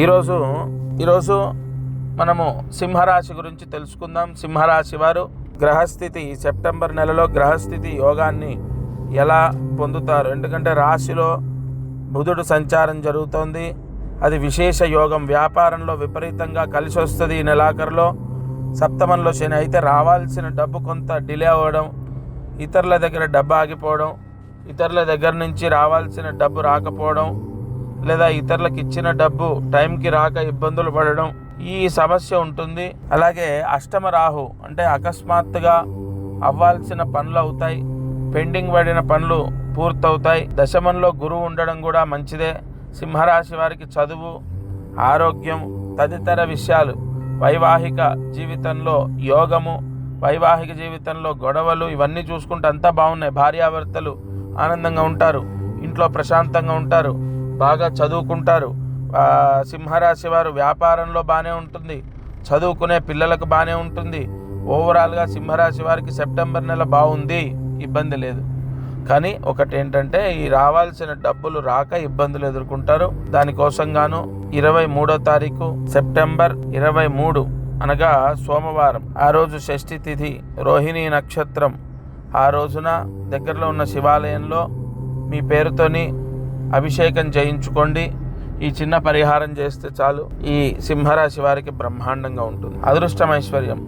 ఈరోజు ఈరోజు మనము సింహరాశి గురించి తెలుసుకుందాం. సింహరాశి వారు గ్రహస్థితి సెప్టెంబర్ నెలలో గ్రహస్థితి యోగాన్ని ఎలా పొందుతారు? ఎందుకంటే రాశిలో బుధుడు సంచారం జరుగుతోంది. అది విశేష యోగం. వ్యాపారంలో విపరీతంగా కలిసి వస్తుంది ఈ నెలాఖరులో. సప్తమంలో శని అయితే రావాల్సిన డబ్బు కొంత డిలే అవ్వడం ఇతరుల దగ్గర డబ్బు ఆగిపోవడం ఇతరుల దగ్గర నుంచి రావాల్సిన డబ్బు రాకపోవడం లేదా ఇతరులకు ఇచ్చిన డబ్బు టైంకి రాక ఇబ్బందులు పడడం ఈ సమస్య ఉంటుంది. అలాగే అష్టమ రాహు అంటే అకస్మాత్తుగా అవ్వాల్సిన పనులు అవుతాయి. పెండింగ్ పడిన పనులు పూర్తవుతాయి. దశమంలో గురువు ఉండడం కూడా మంచిదే. సింహరాశి వారికి చదువు ఆరోగ్యం తదితర విషయాలు వైవాహిక జీవితంలో యోగము వైవాహిక జీవితంలో గొడవలు ఇవన్నీ చూసుకుంటే అంతా బాగున్నాయి. భార్యాభర్తలు ఆనందంగా ఉంటారు ఇంట్లో ప్రశాంతంగా ఉంటారు. బాగా చదువుకుంటారు. సింహరాశి వారు వ్యాపారంలో బాగానే ఉంటుంది. చదువుకునే పిల్లలకు బాగానే ఉంటుంది. ఓవరాల్గా సింహరాశి వారికి సెప్టెంబర్ నెల బాగుంది ఇబ్బంది లేదు. కానీ ఒకటి ఏంటంటే ఈ రావాల్సిన డబ్బులు రాక ఇబ్బందులు ఎదుర్కొంటారు. దానికోసం గాను ఇరవై మూడో తారీఖు సెప్టెంబర్ ఇరవై మూడు అనగా సోమవారం ఆ రోజు షష్ఠి తిథి రోహిణి నక్షత్రం. ఆ రోజున దగ్గరలో ఉన్న శివాలయంలో మీ పేరుతోని అభిషేకం చేయించుకోండి. ఈ చిన్న పరిహారం చేస్తే చాలు. ఈ సింహరాశి వారికి బ్రహ్మాండంగా ఉంటుంది. అదృష్టమైశ్వర్యం.